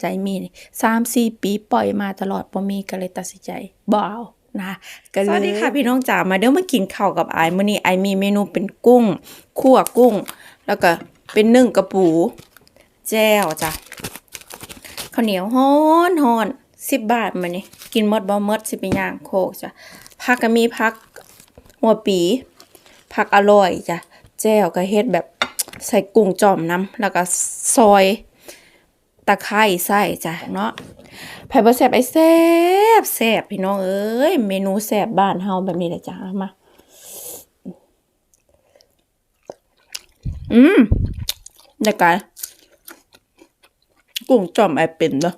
ใจมีสามสี่ปีปล่อยมาตลอดบ่มีก็เลยตัดสินใจบ่เอานะก็เลยสวัสดีค่ะพี่น้องจ๋ามาเด้อมากินข้าวกับไอายมื้อนี้อายมีเมนูเป็นกุ้งคั่วกุ้ง แล้วก็เป็นนึ่งกระปู แจ่วจ้ะข้าวเหนียวฮ้อนฮ้อนสิบบาทมื้อนี้กินมดบ่หมดสิไปย่างโคกจ้ะผักก็มีผักหัวปีผักอร่อยจ้ะแจ่วก็เฮ็ดแบบใส่กุ้งจอมน้ำแล้วก็ซอย ตะไคร้ใส่จ้ะเนาะไผ่บ่แซบไอ้แซบแซบพี่น้องเอ้ยเมนูแซบบ้านเฮาแบบนี้แหละจ้ะเอามาอืมได้การกุ้งจอมไอเป็นเนาะ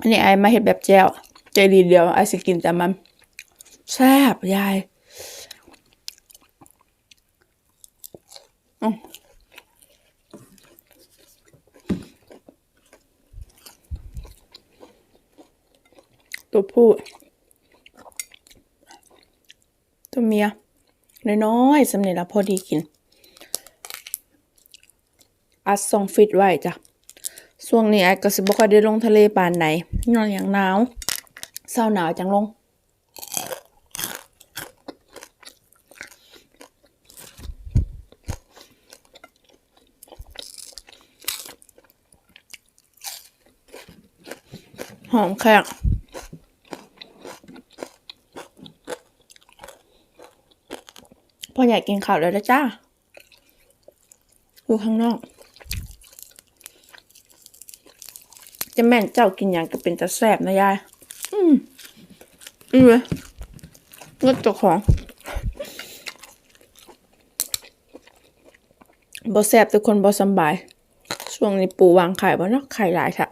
อันนี้ไอมาเฮ็ดแบบแจ่วใจดีเดียวไอสิกินแต่มันแซ่บยาย ตัวผู้ ตัวเมียน้อยๆสำเร็จแล้วพอดีกิน อัดซองฟิตไว้จ้ะช่วงนี้ไอ้ก็สิบ่ค่อยได้ลงทะเลปานไหนนอนอย่างหนาวเศร้าหนาวจังลงหอมแขก พ่ออยากกินข้าวแล้วนะจ้าอยู่ข้างนอก จะแม่นเจ้ากินอย่างก็เป็นตะแสบนะยาย อืมอืมเลยเงดเจ้าของบ่แสบทุกคนบ่สบาย ช่วงนี้ปูวางไข่บ่เนาะไข่หลายค่ะ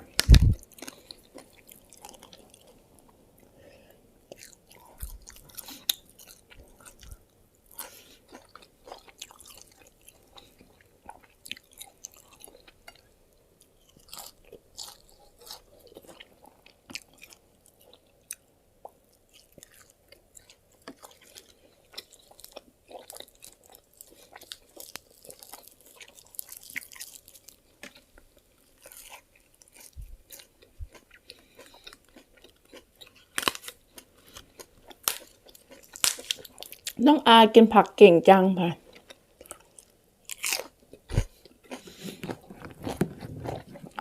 น้องอากินผักเก่งจังค่ะ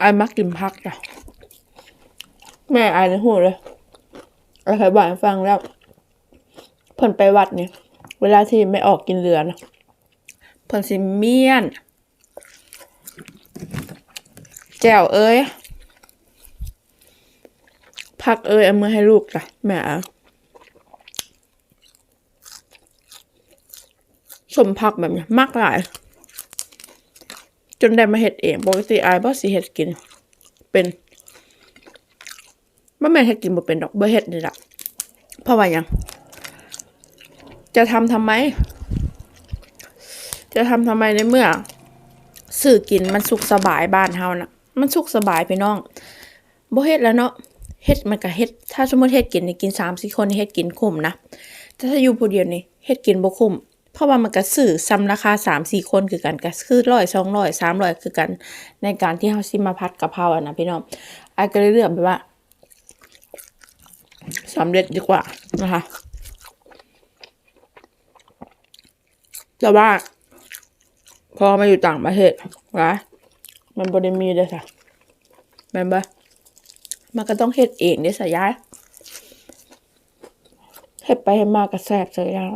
อายมักกินผักจ้ะแม่อายในหูเลยอายเคยบอกให้ฟังแล้วเพิ่นไปวัดเนี่ย เวลาที่ไม่ออกกินเรือนะเพิ่นสิเมียน แจ่วเอ้ยผักเอ้ยเอามือให้ลูกจ้ะแม่อา สมผักแบบนี้มากหลาย จนได้มาเห็ดเองปกติอายบ่สิเห็ดกิน เป็นบ่แม่นเห็ดกินบ่เป็นดอกบ่เห็ดนี่ล่ะเพราะว่ายัง จะทำทำไม จะทำทำไมในเมื่อสื่อกินมันสุขสบายบ้านเฮานะมันสุขสบายพี่น้องบ่เฮ็ดแล้วเนาะเฮ็ดมันก็เฮ็ด ถ้าสมมติเฮ็ดกินนี่กิน3-4คนนี่เฮ็ดกินคุ้มนะแต่ถ้าอยู่ผู้เดียวนี่เฮ็ดกินบ่คุ้ม เพราะว่ามันก็ซื้อซ้ำราคาสามสี่คนคือกันก็คือร้อยสองร้อยสามร้อยคือกัน ในการที่เขาซิมาพัดกะเพราอะนะพี่น้องไอ้ก็เลยเลือกแบบว่าสำเร็จดีกว่านะคะแต่ว่า พอมาอยู่ต่างประเทศนะมันบริมีเลยค่ะแม่นบ่มันก็ต้องเฮ็ดเองเด้สายายเฮ็ดไปเฮ็ดมาก็แซ่บเลยแล้ว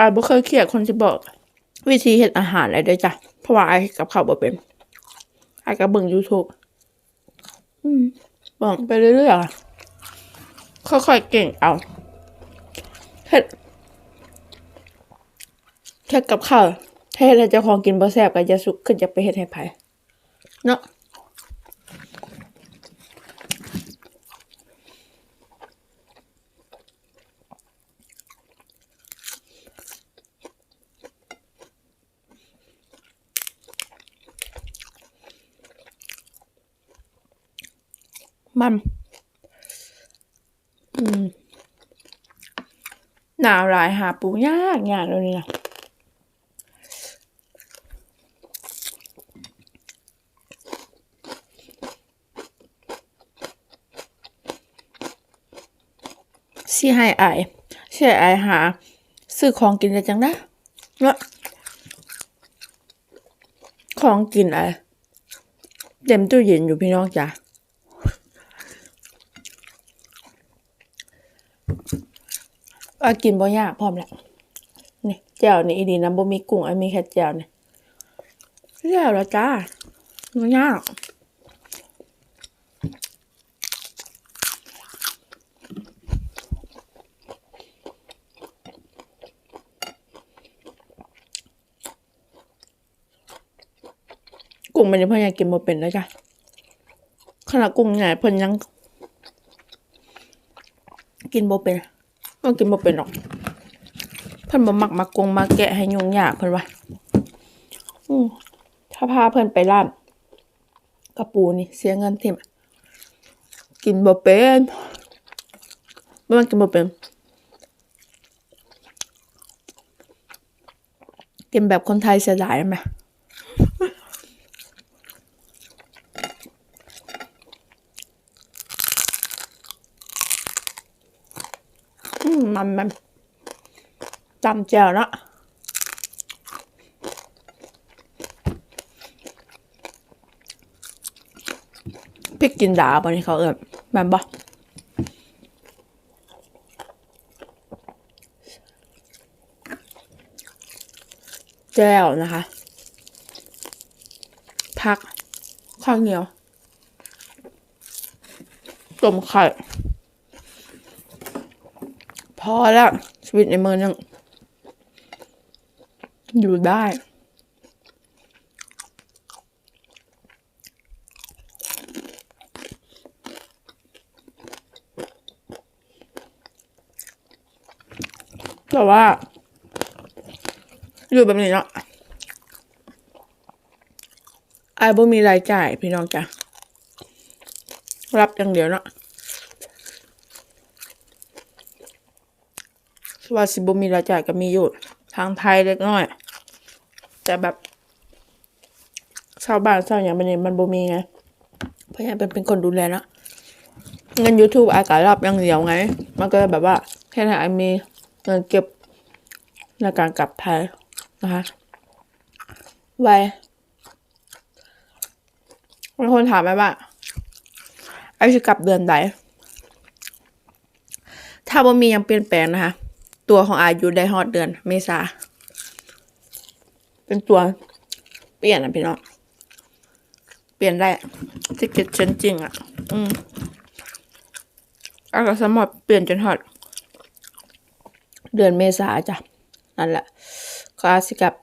อายบ่เคยเครียดคนจะบอก วิธีเฮ็ดอาหารอะไรด้อจ้ะเพราะว่าอายกับข้าวบ่เป็นอายก็เบิ่ง YouTube บอกไปเรื่อยๆค่อยๆเก่งเอาเฮ็ดเฮ็ดกับข้าวเฮ็ดให้เจ้าของกินบ่แซ่บก็จะสุกขึ้นจะไปเฮ็ดให้ไผเนาะ มันหนาวหลายหาปูยากยากเลยนะสิให้อายสิให้อายหาซื้อของกินได้จังนะเนาะของกินอะไรเต็มตู้เย็นอยู่พี่น้องจ้ะ อากินบ่ยากพร้อมแล้วนี่แจ่วนี่อีดีนะบ่มีกุ้งอันมีแค่แจ่วนี่แล้วแล้วจ้าบ่ยากกุ้งมันยังเพิ่นยังกินบ่เป็นแล้วจ้ะขนาดกุ้งใหญ่เพิ่นยัง กินบ่เป็น ก็กินบ่เป็นหรอก เพิ่นบ่มักมากงมาแกะให้ยุ่งยากเพิ่นว่าอืมถ้าพาเพิ่นไปร้านกระปูนี่เสียเงินทิ่มกินบ่เป็นบ่มันกินบ่เป็นกินแบบคนไทยเสียดายไหม มันมันจำแจ่วนะพริกกินดาบอันนี้เขาเอิบแม่นบ่แจ่วนะคะพักข้าวเหนียวต้มไข่ พอแล้วชีวิตในเมืองยังอยู่ได้ แต่ว่า อยู่แบบนี้เนาะไอ้บ่มีรายจ่ายพี่น้องจ้ะรับอย่างเดียวเนาะ ว่าสิบมีรายจ่ายก็มีอยู่ทางไทยเล็กน้อย แต่แบบชาวบ้านชาวอย่างมันนี่มันบ่มีไงเพราะฉะนั้นเป็นเป็นคนดูแลนะเงิน YouTube อาการับอย่างเดียวไง มันก็แบบว่าแค่ไหนมีเงินเก็บในการกลับไทยนะคะไว้มีคนถามไหมว่าไอจะกลับเดือนใดถ้าบ่มียังเปลี่ยนแปลงนะคะ ตัวของอายุได้ฮอดเดือนเมษา เป็นตัวเปลี่ยนอะพี่น้อง เปลี่ยนได้ที่เกิดเชนจริงอะอืมอาก็สมารถเปลี่ยนจนฮอด เดือนเมษาจ้ะ นั่นแหละก็อาสิกับ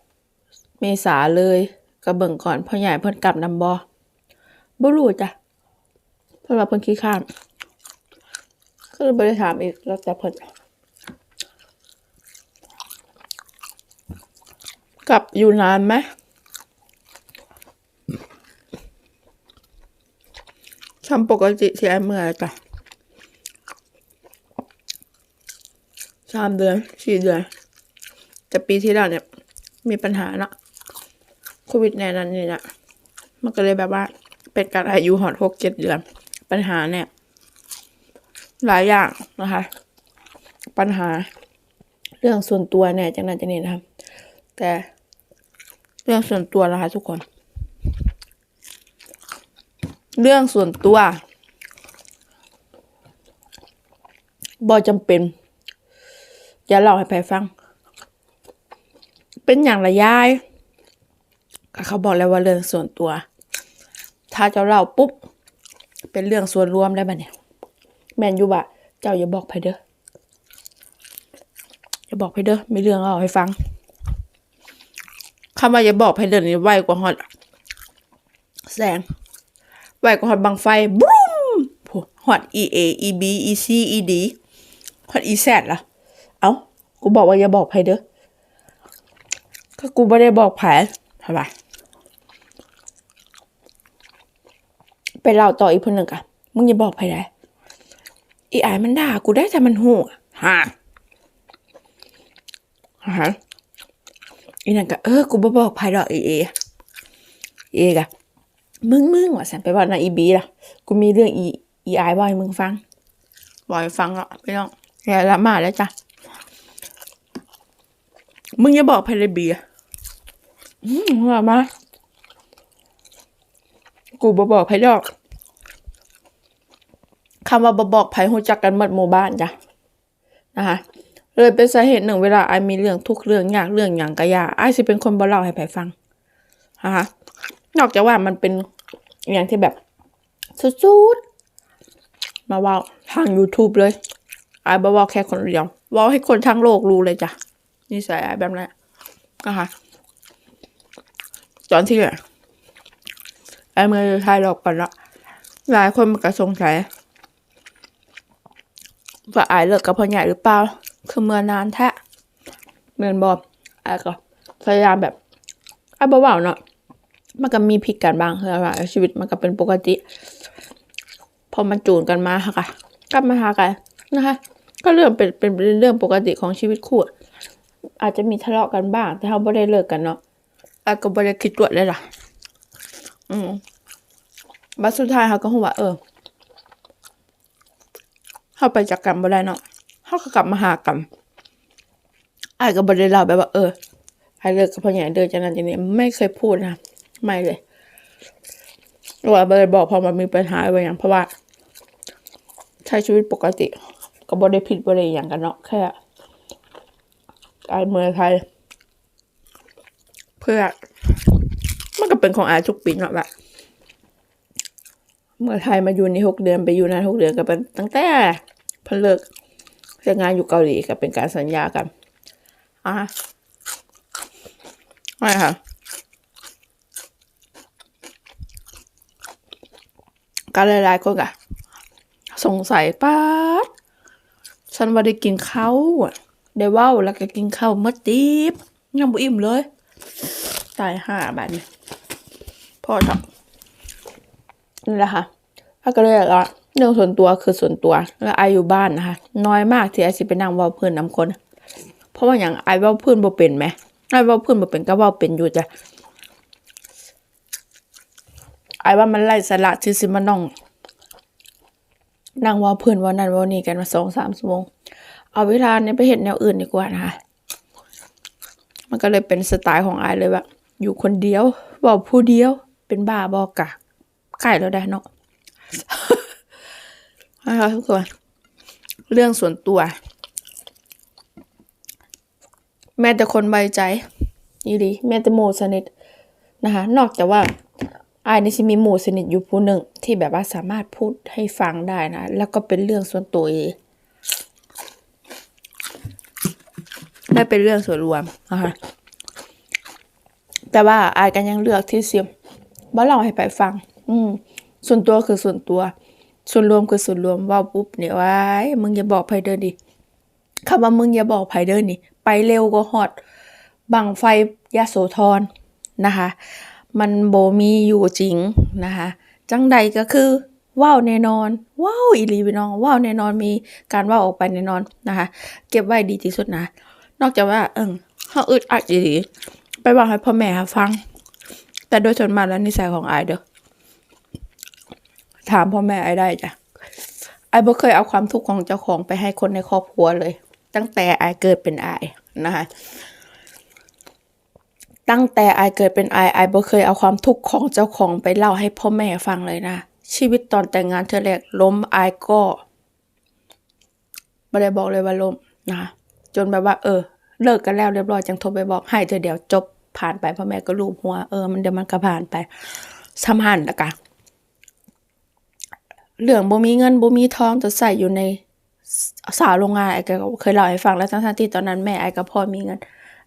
เมษาเลยก็เบิ่งก่อนพ่อใหญ่เพิ่นกลับนำบ่บ่รู้จ้ะเพิ่นว่าเพิ่นขี้ข้านก็เลยบ่ได้ถามอีกแล้วแต่เพิ่น กลับอยู่นานไหมทำปกติที่ไอ้เมื่อจ้ะสามเดือนสี่เดือน แต่ปีที่แล้วเนี่ย มีปัญหาเนาะโควิดในนั้นนี่นะมันก็เลยแบบว่า เป็นการอายุหอดหกเจ็ดเดือน ปัญหาเนี่ย หลายอย่างนะคะ ปัญหาเรื่องส่วนตัวเนี่ยจังนั้นจะนี่นะครับแต่ เรื่องส่วนตัวนะคะทุกคน เรื่องส่วนตัวบอจำเป็น อย่าเล่าให้ใครฟัง เป็นอย่างละยายเขาบอกแล้วว่าเรื่องส่วนตัว ถ้าเจ้าเล่าปุ๊บ เป็นเรื่องส่วนรวมได้ปะเนี่ย แมนยูบะเจ้าอย่าบอกไผเด้ออย่าบอกไผเด้อมีเรื่องเล่าให้ฟัง คำว่าอย่าบอกไพเดินนี่ไวกว่าฮอตแสง ไวกว่าฮอตบังไฟบูมฮอต E A E B E C E D ฮอต E Z ล่ะ เอ้า กูบอกว่าอย่าบอกไพเด้อก็กูไม่ได้บอกไผทำไมไปเล่าต่ออีกคนหนึ่งกะมึงอย่าบอกไผได้อีอายมันด่ากูได้แต่มันหัวฮะอาหาร อีนั่นก็เออกูบ่บอกไผดอกเอเอเอกะมึงมึงว่าสันไปว่านาอีบีล่ะกูมีเรื่องอีอีไอายบ่อยมึงฟังบ่อยฟังอะพี่น้องอย่าละมาแล้วจ้ะมึงอย่าบอกไผเลยบีอะอืมว่ามากูบ่บอกไผดอกคำว่าบ่บอกไผรู้จักกันหมดหมู่บ้านจ้ะนะคะ เลยเป็นสาเหตุหนึ่งเวลาไอายมีเรื่องทุกเรื่องยากเรื่องหยังก็ยาไอายสิเป็นคนบ่เล่าให้ไผฟังนะคะนอกจากว่ามันเป็นอย่างที่แบบสุดๆมาว่าทาง YouTube เลยไอายบ่ว้าแค่คนเดียวว้าให้คนทั้งโลกรู้เลยจ้ะนี่ใส่ไอแบบนั้นนะคะตอนที่ไอายมือถ่ายหลอกกันละหลายคนมันก็สงสัยว่าอายเลิกกับพ่อใหญ่หรือเปล่า คือเมื่อนานแท้เมือนบอกอายก็พยายามแบบอายเบาๆเนาะมันก็มีผิดกันบ้างคือว่าชีวิตมันก็เป็นปกติ พอมันจูนกันมาค่ะกลับมาหากันนะคะ ก็เรื่องเป็นเป็นเรื่องปกติของชีวิตคู่อาจจะมีทะเลาะกันบ้าง แต่เขาไม่ได้เลิกกันเนาะอาก็ไม่ได้คิดตัวเลยล่ะ อืมบัดสุดท้ายเขาก็คงว่าเออเข้าไปจากกันบ่ได้เนาะ เขาก็กลับมาหากันอายก็บ่ได้เล่าแบบว่าเอออายเลิกกับพ่อใหญ่เดินจากนั้นจากนี้ไม่เคยพูดนะไม่เลยว่าบ่ได้บอกพอมันมีปัญหาอะไรอย่างเพราะว่าใช้ชีวิตปกติ ก็บ่ได้ผิดบ่ได้อย่างกันเนาะแค่อายเมืองไทย เพื่อ มันก็เป็นของอาทุกปีเนาะแบบเมื่อไทยมาอยู่ในหกเดือนไปอยู่นานหกเดือนก็เป็นตั้งแต่เพิ่นเลิก เรื่งงานอยู่เกาหลีก็เป็นการสัญญากันอะไม่ค่ะ การหลายๆคนก็สงสัยป้าฉันว่าได้กินข้าวอะได้ว้าแล้วก็กินข้าวมดดิบยังบ่อิ่มเลย ตายห่าบาดนี้พ่อชอบนี่แหละค่ะถ้าก็เลยว่า เรื่องส่วนตัวคือส่วนตัว แล้วไอายอยู่บ้านนะคะ น้อยมากที่ไอสิไปนั่งว่าเพื่อนนำคน เพราะว่าอย่างไอายว่าเพื่อนบ่เป็นไหมไอายว่าเพื่อนบ่เป็นก็ว่าเป็นอยู่จ้ะไอายว่ามันไล่สาระที่สิมาน้องนั่งว่าเพื่อนว่านั่นว่านี่กันมาสองสามชั่วโมง เอาเวลาเนี่ยไปเห็นแนวอื่นดีกว่านะคะมันก็เลยเป็นสไตล์ของไอายเลยแบบอยู่คนเดียวว่าผู้เดียวเป็นบ้าบอกะไก่แล้วได้เนาะ นะคะทุกคนเรื่องส่วนตัว แม้แต่คนใบใจนี่ดีแม้แต่หมู่สนิทนะคะนอกจากว่าอายนี่สิมีหมู่สนิทอยู่ผู้หนึ่งที่แบบว่าสามารถพูดให้ฟังได้นะ แล้วก็เป็นเรื่องส่วนตัวเองได้เป็นเรื่องส่วนรวมนะคะแต่ว่าอายกันยังเลือกที่เสียมบ่เล่าให้ไปฟัง อืม ส่วนตัวคือส่วนตัว ส่วนรวมคือส่วนรวมว่าปุ๊บเนี่ยว้ายมึงอย่าบอกไผเด้อดิคำว่ามึงอย่าบอกไผเด้อนี่ไปเร็วก็ฮอดบังไฟยาโสธรนะคะ มันโบมีอยู่จริงนะคะ จังใดก็คือว้าวแน่นอนว้าวอีลีพี่น้องว้าวแน่นอนมีการว้าวออกไปแน่นอนนะคะ เก็บไว้ดีที่สุดนะ นอกจากว่า เอิงเฮาอึดอัดอีหลีไปบอกให้พ่อแม่ฟัง แต่โดยส่วนมากแล้วนิสัยของอายเด้อ ถามพ่อแม่ไอ้ได้จ้ะไอ้บ่เคยเอาความทุกข์ของเจ้าของไปให้คนในครอบครัวเลย ตั้งแต่ไอ้เกิดเป็นไอ้นะคะตั้งแต่ไอ้เกิดเป็นไอ้ไอ้บ่เคยเอาความทุกข์ของเจ้าของไปเล่าให้พ่อแม่ฟังเลยนะ ชีวิตตอนแต่งงานเธอแรกล้มไอ้ก็ไม่ได้บอกเลยว่าล้มนะคะจนแบบว่า เออ เลิกกันแล้วเรียบร้อยจังโทรไปบอกให้เธอเดี๋ยวจบผ่านไปพ่อแม่ก็รูปหัวเออมันเดี๋ยวมันก็ผ่านไปสำหันละกัน เรื่องบ่มีเงินบ่มีทองจะใส่อยู่ในสาวโรงงานไอ้ก็เคยเล่าให้ฟังแล้วทั้งที่ตอนนั้นแม่ไอ้ก็พอมีเงิน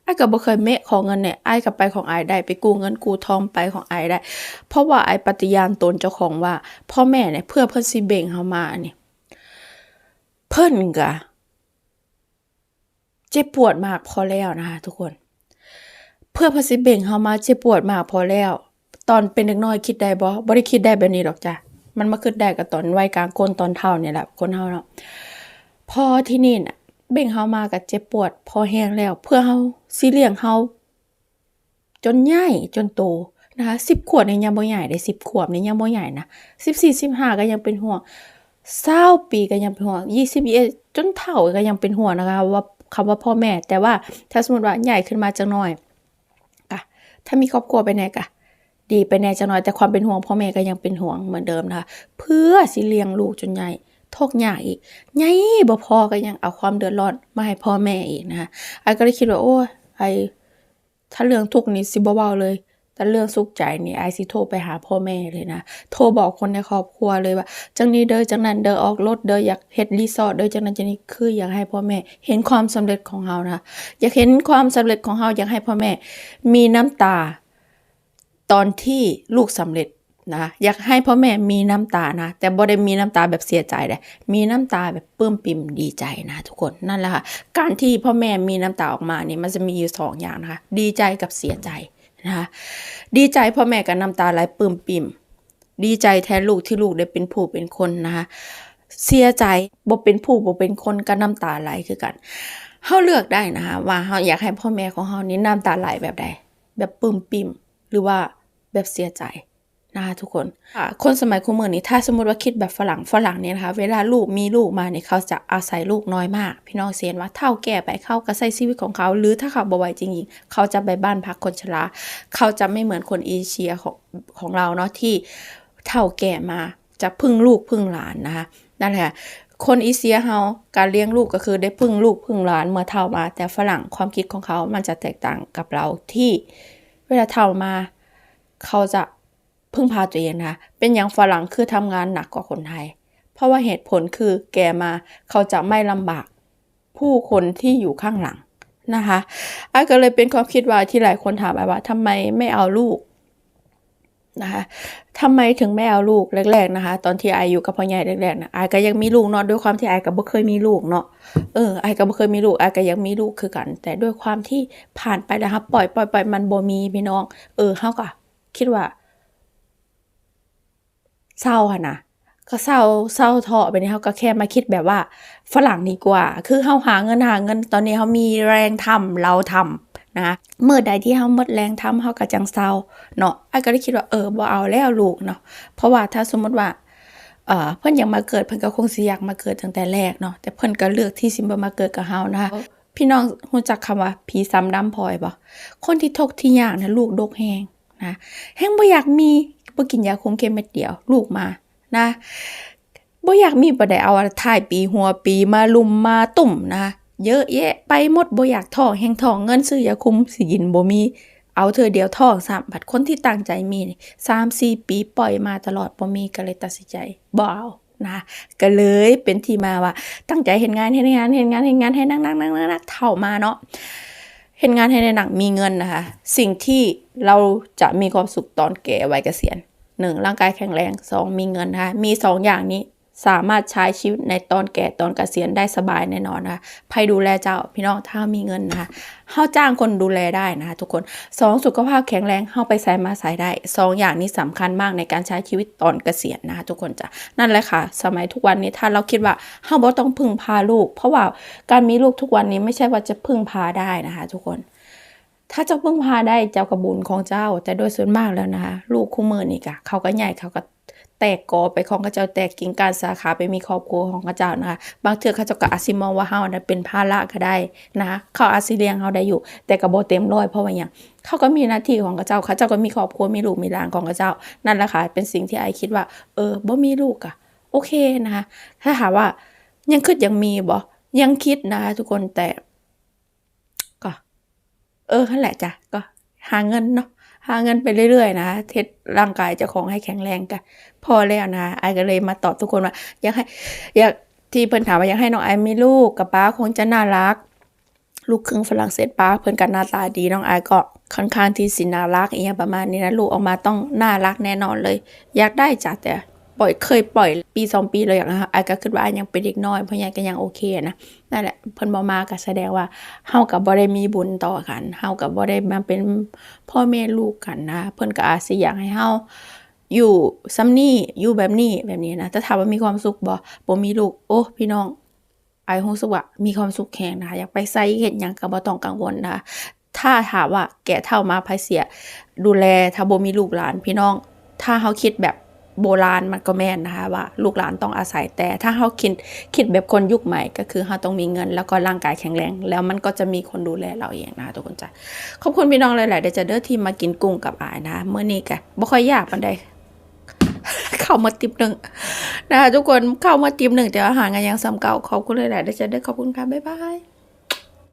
ไอ้ก็บ่เคยเมะของเงินเนี่ยไอ้ก็ไปของไอ้ได้ไปกู้เงินกู้ทองไปของไอ้ได้ เพราะว่าไอ้ปฏิญาณตนเจ้าของว่า พ่อแม่เนี่ยเพื่อเพิ่นสิเบ่งเฮามานี่เพิ่นก็เจ็บปวดมากพอแล้วนะคะทุกคน เพื่อเพิ่นสิเบ่งเฮามาเจ็บปวดมากพอแล้ว ตอนเป็นเด็กน้อยคิดได้บ่บ่ได้คิดได้แบบนี้หรอกจ้ะ มันมาคิดได้กับตอนวัยกลางคนตอนเฒ่าเนี่ยแหละคนเฒ่าเนาะพอที่นี่น่ะ เบ่งเฮามาก็เจ็บปวด พอแห้งแล้ว เพื่อเฮาสิเลี้ยงเฮาจนใหญ่จนโตนะคะ10ขวบนี่ยังบ่ใหญ่เด้10ขวบนี่ยังบ่ใหญ่นะ14 15ก็ยังเป็นห่วง20ปีก็ยังเป็นห่วง20 21จนเฒ่าก็ยังเป็นห่วงนะคะว่าคำว่าพ่อแม่ แต่ว่าถ้าสมมติว่าใหญ่ขึ้นมาจักหน่อยก็ถ้ามีครอบครัวไปแน่ก็ ดีไปแน่จักหน่อยแต่ความเป็นห่วงพ่อแม่ก็ยังเป็นห่วงเหมือนเดิมนะคะ เพื่อสิเลี้ยงลูกจนใหญ่ทุกข์ยากอีกใหญ่บ่พอก็ยังเอาความเดือดร้อนมาให้พ่อแม่อีกนะคะไอ้ก็เลยคิดว่าโอ้ยไอ้ถ้าเรื่องทุกข์นี่สิบ่เว้าเลย แต่เรื่องสุขใจนี่ไอสิโทรไปหาพ่อแม่เลยนะ โทรบอกคนในครอบครัวเลยว่า จังนี้เด้อจังนั้นเด้อออกรถเด้ออยากเฮ็ดรีสอร์ทเด้อจังนั้นจังนี้คืออยากให้พ่อแม่ เห็นความสำเร็จของเฮานะ อยากเห็นความสำเร็จของเฮาอยากให้พ่อแม่ มีน้ำตา ตอนที่ลูกสำเร็จนะอยากให้พ่อแม่มีน้ำตานะ แต่บ่ได้มีน้ำตาแบบเสียใจเด้มีน้ำตาแบบปลื้มปิ่มดีใจนะ ทุกคนนั่นแหละค่ะการที่พ่อแม่มีน้ำตาออกมาเนี่ยมันจะมีอยู่สองอย่างนะคะ ดีใจกับเสียใจนะคะดีใจพ่อแม่ก็น้ำตาไหลปลื้มปิ่ม ดีใจแทนลูกที่ลูกได้เป็นผู้เป็นคนนะคะเสียใจบ่เป็นผู้บ่เป็นคนก็น้ำตาไหลคือกันเฮาเลือกได้นะคะว่าเฮาอยากให้พ่อแม่ของเฮานี่น้ำตาไหลแบบใดแบบปลื้มปิ่ม หรือว่า แบบเสียใจนะคะทุกคนอ่าคนสมัยคุมือนี้ถ้าสมมุติว่าคิดแบบฝรั่งฝรั่งเนี่ยนะคะ เวลาลูกมีลูกมาเนี่ยเขาจะอาศัยลูกน้อยมาก พี่น้องเสียนว่าเท่าแก่ไปเข้าก็ใช้ชีวิตของเขา หรือถ้าเขาบ่ไหวจริงๆ เขาจะไปบ้านพักคนชราเขาจะไม่เหมือนคนเอเชียของของเราเนาะที่เท่าแก่มาจะพึ่งลูกพึ่งหลานนะคะนั่นแหละคนอีเซียเฮาการเลี้ยงลูกก็คือได้พึ่งลูกพึ่งหลานเมื่อเท่ามา แต่ฝรั่งความคิดของเขามันจะแตกต่างกับเราที่เวลาเท่ามา เขาจะพึ่งพาตัวเองนะคะเป็นอย่างฝรั่งคือทำงานหนักกว่าคนไทย เพราะว่าเหตุผลคือแกมาเขาจะไม่ลำบากผู้คนที่อยู่ข้างหลังนะคะไอ้ก็เลยเป็นความคิดว่าที่หลายคนถามไอ้ว่าทำไมไม่เอาลูกนะคะทำไมถึงไม่เอาลูกแรก ๆนะคะ ตอนที่ไออยู่กับพ่อใหญ่แรกๆนะไอก็ยังมีลูกเนาะด้วยความที่ไอก็บ่เคยมีลูกเนาะเออไอก็บ่เคยมีลูกไอก็ยังมีลูกคือกัน แต่ด้วยความที่ผ่านไปแล้วครับปล่อยปล่อยปล่อยมันบ่มีพี่น้อง เออเฮาก็ คิดว่าเศร้าค่ะนะก็เศร้าเศร้าเถาะไปนี่เฮาก็แค่มาคิดแบบว่าฝรั่งดีกว่า คือเฮาหาเงินหาเงินตอนนี้เฮามีแรงทำเราทำนะเมื่อใดที่เฮาหมดแรงทำเฮาก็จังเศร้าเนาะไอ้ก็เลยคิดว่าเออบ่เอาแล้วลูกเนาะเพราะว่าถ้าสมมติว่าเอ่อเพิ่นอยากมาเกิดเพิ่นก็คงสิอยากมาเกิดตั้งแต่แรกเนาะแต่เพิ่นก็เลือกที่สิบ่มาเกิดกับเฮานะคะพี่น้องรู้จักคำว่าผีซ้ำดำพลอยบ่คนที่ทุกข์ที่ยากนะลูกดกแฮง นะแฮงบ่อยากมีบ่กินยาคุมเข็มเม็ดเดียว ลูกมานะบ่อยากมีบ่ได้เอาท้ายปีหัวปีมาลุมมาตุ่มนะเยอะแยะไปหมดบ่อยากท้องแฮงท้องเงินซื้อยาคุมสิกินบ่มีเอาเธอเดียวท้องสามบัดคนที่ตั้งใจมีนี่3-4ปีปล่อยมาตลอดบ่มีก็เลยตัดสินใจบ่เอานะก็เลยเป็นที่มาว่าตั้งใจเฮ็ดงานเฮ็ดงานเฮ็ดงานเฮ็ดงานให้นักๆๆๆเท่ามาเนาะ เห็นงานให้ในหนังมีเงินนะคะ สิ่งที่เราจะมีความสุขตอนแก่วัยเกษียณหนึ่งร่างกายแข็งแรงสองมีเงินนะคะมีสองอย่างนี้ สามารถใช้ชีวิตในตอนแก่ตอนเกษียณได้สบายแน่นอนนะคะใครดูแลเจ้าพี่น้องถ้ามีเงินนะคะเฮาจ้างคนดูแลได้นะคะทุกคนสองสุขภาพแข็งแรงเฮาไปใส่มาใส่ได้สองอย่างนี้สำคัญมากในการใช้ชีวิตตอนเกษียณนะคะทุกคนจ้ะนั่นแหละค่ะ สมัยทุกวันนี้ถ้าเราคิดว่าเฮาบ่ต้องพึ่งพาลูก เพราะว่าการมีลูกทุกวันนี้ไม่ใช่ว่าจะพึ่งพาได้นะคะทุกคนถ้าเจ้าพึ่งพาได้เจ้ากระบุญของเจ้า แต่โดยส่วนมากแล้วนะคะลูกคู่มือนี่กะเขาก็ใหญ่เขาก็ แตกกอไปของเขาเจ้าแตกกิ่งการสาขาไปมีครอบครัวของเขาเจ้านะคะ บางเทื่อเขาเจ้าก็อาจสิมองว่าเฮานะเป็นภาระก็ได้นะคะเขาอาจสิเลี้ยงเฮาได้อยู่ แต่ก็บ่เต็มร้อยเพราะว่าหยังเขาก็มีหน้าที่ของเขาเจ้าเขาเจ้าก็มีครอบครัวมีลูกมีหลานของเขาเจ้า นั่นแหละค่ะเป็นสิ่งที่ไอคิดว่า เออบ่มีลูกอะโอเคนะคะถ้าถามว่ายังคิดยังมีบ่ยังคิดนะคะทุกคนแต่ ก็ เออนั่นแหละจ้ะก็หาเงินเนาะ หาเงินไปเรื่อยๆ นะ เทสร่างกายเจ้าของให้แข็งแรงกันพอแล้วนะไอก็เลยมาตอบทุกคนว่าอยากให้อยากที่เพิ่นถามว่าอยากให้น้องไอมีลูกกับป้าคงจะน่ารัก ลูกครึ่งฝรั่งเศสป้าเพิ่นก็หน้าตาดีน้องไอก็ค่อนข้างที่สิน่ารักอียประมาณนี้นะลูกออกมาต้องน่ารักแน่นอนเลย อยากได้จ้ะแต่ ปล่อยเคยปล่อยปีสองปีเลยอย่างนะไอก็คิดว่ายังเป็นเด็กน้อยเพราะยังก็ยังโอเคนะนั่นแหละเพิ่นบ่มาก็แสดงว่าเฮากับบ่ได้มีบุญต่อกันเฮากับบ่ได้มาเป็นพ่อแม่ลูกกันนะเพิ่นก็อาจสิอยากให้เฮาอยู่ซ้ำนี่อยู่แบบนี้แบบนี้นะแต่ถามว่ามีความสุขบ่บ่มีลูกโอ้พี่น้องไอไอรู้สึกว่ามีความสุขแฮงนะคะอยากไปไสเฮ็ดหยังก็บ่ต้องกังวลนะคะถ้าถามว่าแก่เฒ่ามาไผเสีย ดูแลถ้าบ่มีลูกหลานพี่น้อง ถ้าเฮาคิดแบบ โบราณมันก็แม่นนะคะว่าลูกหลานต้องอาศัยแต่ถ้าเฮาคิดคิดแบบคนยุคใหม่ ก็คือเฮาต้องมีเงิน แล้วก็ร่างกายแข็งแรง แล้วมันก็จะมีคนดูแลเราเองนะคะทุกคนจ้ะขอบคุณพี่น้องหลายๆเดี๋ยวจะเด้อที่มากินกุ้งกับอายนะคะมื้อนี้ก็บ่ค่อยยากปานใดเข้ามาติบหนึ่งนะคะทุกคนเข้ามาติบหนึ่งแต่อาหารกันยังซ้ำเก่าขอบคุณหลายๆเดี๋ยวจะเด้อขอบคุณค่ะบ๊ายบาย